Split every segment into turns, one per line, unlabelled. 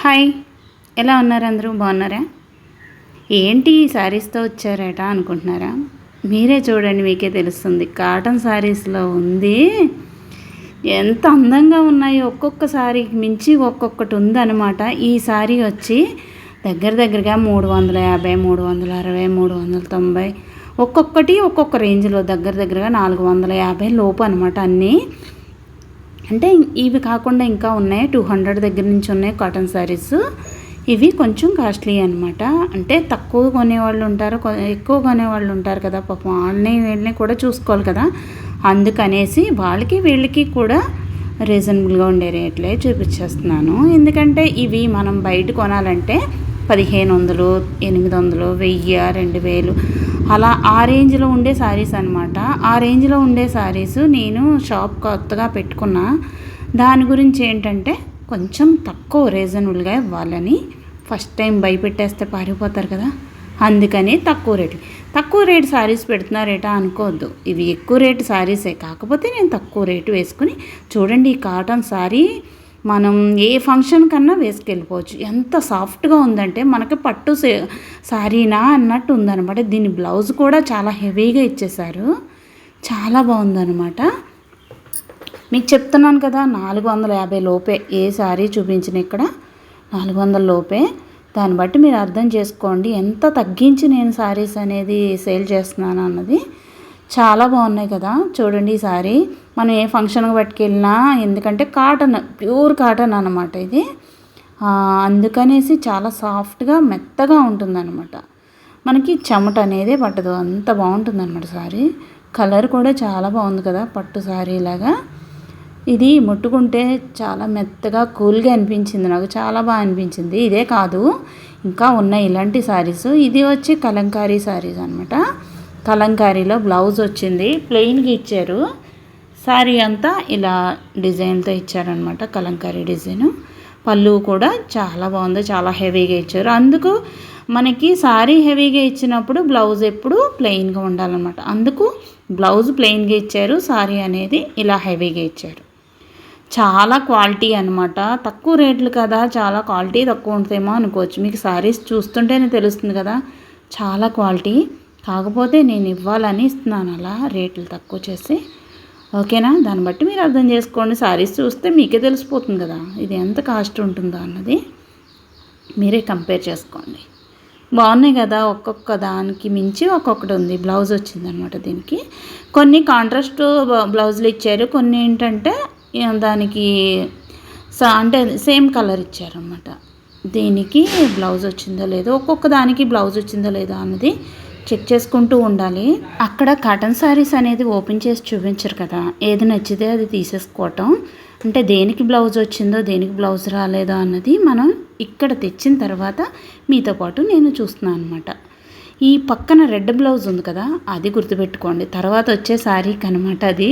Hi. ఎలా ఉన్నారు అందరూ? బాగున్నారా? ఏంటి ఈ శారీస్తో వచ్చారట అనుకుంటున్నారా? మీరే చూడండి మీకే తెలుస్తుంది. కాటన్ శారీస్లో ఉంది. ఎంత అందంగా ఉన్నాయి. ఒక్కొక్క శారీకి మించి ఒక్కొక్కటి ఉందన్నమాట. ఈ శారీ వచ్చి దగ్గర దగ్గరగా మూడు వందల యాభై మూడు వందల అరవై మూడు వందల తొంభై ఒక్కొక్కటి ఒక్కొక్క రేంజ్లో దగ్గర దగ్గరగా నాలుగు వందల యాభై లోపు అనమాట అన్నీ. అంటే ఇవి కాకుండా ఇంకా ఉన్నాయి. టూ హండ్రెడ్ దగ్గర నుంచి ఉన్నాయి కాటన్ శారీస్. ఇవి కొంచెం కాస్ట్లీ అనమాట అంటే తక్కువ కొనేవాళ్ళు ఉంటారు. ఎక్కువ కొనేవాళ్ళు ఉంటారు కదా. పాపం వాళ్ళని వీళ్ళని కూడా చూసుకోవాలి కదా. అందుకనేసి వాళ్ళకి వీళ్ళకి కూడా రీజనబుల్గా ఉండే రేట్లే చూపించేస్తున్నాను. ఎందుకంటే ఇవి మనం బయట కొనాలంటే పదిహేను వందలు ఎనిమిది వందలు వెయ్యి రెండు వేలు అలా ఆ రేంజ్లో ఉండే శారీస్ అనమాట ఆ రేంజ్లో ఉండే శారీస్ నేను షాప్ కొత్తగా పెట్టుకున్నా. దాని గురించి ఏంటంటే కొంచెం తక్కువ రీజనబుల్గా ఇవ్వాలని ఫస్ట్ టైం భయపెట్టేస్తే పారిపోతారు కదా. అందుకని తక్కువ రేటు. తక్కువ రేట్ శారీస్ పెడుతున్నారేటా అనుకోవద్దు. ఇవి ఎక్కువ రేటు శారీసే కాకపోతే నేను తక్కువ రేటు వేసుకుని చూడండి ఈ కాటన్ శారీ మనం ఏ ఫంక్షన్ కన్నా వేసుకెళ్ళిపోవచ్చు. ఎంత సాఫ్ట్గా ఉందంటే మనకి పట్టు శారీనా అన్నట్టు ఉందన్నమాట. దీని బ్లౌజ్ కూడా చాలా హెవీగా ఇచ్చేశారు. చాలా బాగుందనమాట మీకు చెప్తున్నాను కదా నాలుగు వందల యాభై లోపే ఏ శారీ చూపించిన ఇక్కడ? నాలుగు వందల లోపే. దాన్ని బట్టి మీరు అర్థం చేసుకోండి. ఎంత తగ్గించి నేను శారీస్ అనేది సేల్ చేస్తున్నాను అన్నది. చాలా బాగున్నాయి కదా. చూడండి ఈ సారీ. మనం ఏ ఫంక్షన్కి పట్టుకెళ్ళినా ఎందుకంటే కాటన్ ప్యూర్ కాటన్ అనమాట ఇది. అందుకనేసి చాలా సాఫ్ట్గా మెత్తగా ఉంటుందన్నమాట. మనకి చెమట అనేది పట్టదు అంత బాగుంటుంది అనమాట సారీ. కలర్ కూడా చాలా బాగుంది కదా పట్టు సారీ లాగా. ఇది ముట్టుకుంటే చాలా మెత్తగా కూల్గా అనిపించింది నాకు చాలా బాగా అనిపించింది. ఇదే కాదు ఇంకా ఉన్నాయి ఇలాంటి శారీస్ ఇది వచ్చి కలంకారీ శారీస్ అనమాట కలంకారీలో బ్లౌజ్ వచ్చింది ప్లెయిన్గా ఇచ్చారు. శారీ అంతా ఇలా డిజైన్తో ఇచ్చారనమాట కలంకారీ డిజైను. పళ్ళు కూడా చాలా బాగుంది చాలా హెవీగా ఇచ్చారు. అందుకు మనకి శారీ హెవీగా ఇచ్చినప్పుడు బ్లౌజ్ ఎప్పుడు ప్లెయిన్గా ఉండాలన్నమాట. అందుకు బ్లౌజ్ ప్లెయిన్గా ఇచ్చారు శారీ అనేది ఇలా హెవీగా ఇచ్చారు. చాలా క్వాలిటీ అనమాట తక్కువ రేట్లు కదా చాలా క్వాలిటీ తక్కువ ఉంటుందేమో అనుకోవచ్చు. మీకు శారీస్ చూస్తుంటేనే తెలుస్తుంది కదా చాలా క్వాలిటీ. కాకపోతే నేను ఇవ్వాలని ఇస్తున్నాను అలా రేట్లు తక్కువ చేసి. ఓకేనా? దాన్ని బట్టి మీరు అర్థం చేసుకోండి. శారీస్ చూస్తే మీకే తెలిసిపోతుంది కదా. ఇది ఎంత కాస్ట్ ఉంటుందో అన్నది మీరే కంపేర్ చేసుకోండి. బాగున్నాయి కదా ఒక్కొక్క దానికి మించి ఒక్కొక్కటి ఉంది. బ్లౌజ్ వచ్చిందనమాట దీనికి. కొన్ని కాంట్రాస్ట్ బ్లౌజులు ఇచ్చారు. కొన్ని ఏంటంటే దానికి అంటే సేమ్ కలర్ ఇచ్చారనమాట దీనికి బ్లౌజ్ వచ్చిందో లేదో ఒక్కొక్క దానికి బ్లౌజ్ వచ్చిందో లేదో అన్నది చెక్ చేసుకుంటూ ఉండాలి. అక్కడ కాటన్ శారీస్ అనేది ఓపెన్ చేసి చూపించరు కదా. ఏది నచ్చితే అది తీసేసుకోవటం. అంటే దేనికి బ్లౌజ్ వచ్చిందో దేనికి బ్లౌజ్ రాలేదో అన్నది మనం ఇక్కడ తెచ్చిన తర్వాత మీతో పాటు నేను చూస్తున్నాను అనమాట ఈ పక్కన రెడ్ బ్లౌజ్ ఉంది కదా అది గుర్తుపెట్టుకోండి. తర్వాత వచ్చే శారీకి అనమాట అది.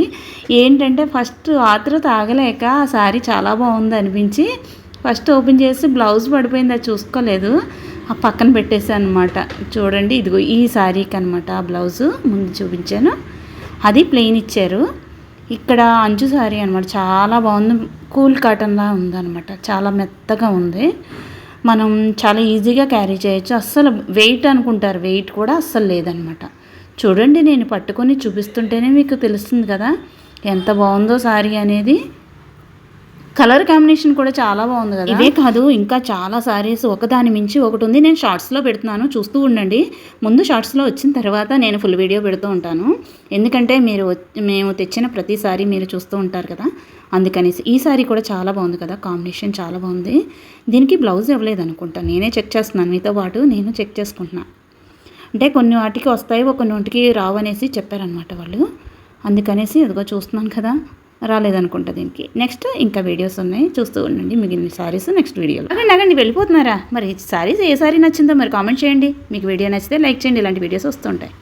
ఏంటంటే ఫస్ట్ ఆత్రత ఆగలేక ఆ శారీ చాలా బాగుంది అనిపించి ఫస్ట్ ఓపెన్ చేసి బ్లౌజ్ పడిపోయింది అది చూసుకోలేదు. ఆ పక్కన పెట్టేసాను అనమాట చూడండి ఇదిగో ఈ శారీకి అనమాట ఆ బ్లౌజు ముందు చూపించాను. అది ప్లెయిన్ ఇచ్చారు. ఇక్కడ అంచు శారీ అనమాట చాలా బాగుంది. కూల్ కాటన్లా ఉందనమాట చాలా మెత్తగా ఉంది. మనం చాలా ఈజీగా క్యారీ చేయొచ్చు. అస్సలు వెయిట్ అనుకుంటారు. వెయిట్ కూడా అస్సలు లేదనమాట చూడండి నేను పట్టుకొని చూపిస్తుంటేనే మీకు తెలుస్తుంది కదా ఎంత బాగుందో శారీ అనేది. కలర్ కాంబినేషన్ కూడా చాలా బాగుంది కదా. ఇదే కాదు ఇంకా చాలా సారీస్ ఒకదాని మించి ఒకటి ఉంది నేను షార్ట్స్లో పెడుతున్నాను చూస్తూ ఉండండి. ముందు షార్ట్స్లో వచ్చిన తర్వాత నేను ఫుల్ వీడియో పెడుతూ ఉంటాను. ఎందుకంటే మీరు మేము తెచ్చిన ప్రతిసారి మీరు చూస్తూ ఉంటారు కదా. అందుకనేసి ఈ సారీ కూడా చాలా బాగుంది కదా. కాంబినేషన్ చాలా బాగుంది. దీనికి బ్లౌజ్ ఇవ్వలేదు అనుకుంటా. నేనే చెక్ చేస్తున్నాను. మీతో పాటు నేను చెక్ చేసుకుంటున్నాను అంటే కొన్ని వాటికి వస్తాయి కొన్ని వాటికి రావు అనేసి చెప్పారనమాట వాళ్ళు. అందుకనేసి అదిగో చూస్తున్నాను కదా. రాలేదనుకుంటా దీనికి. నెక్స్ట్ ఇంకా వీడియోస్ ఉన్నాయి. చూస్తూ ఉండండి. మిగిలిన సారీస్ నెక్స్ట్ వీడియోలో అదే నగండి వెళ్ళిపోతున్నారా? మరి సారీస్ ఏ సారీ నచ్చిందో మరి కామెంట్ చేయండి. మీకు వీడియో నచ్చితే లైక్ చేయండి. ఇలాంటి వీడియోస్ వస్తుంటాయి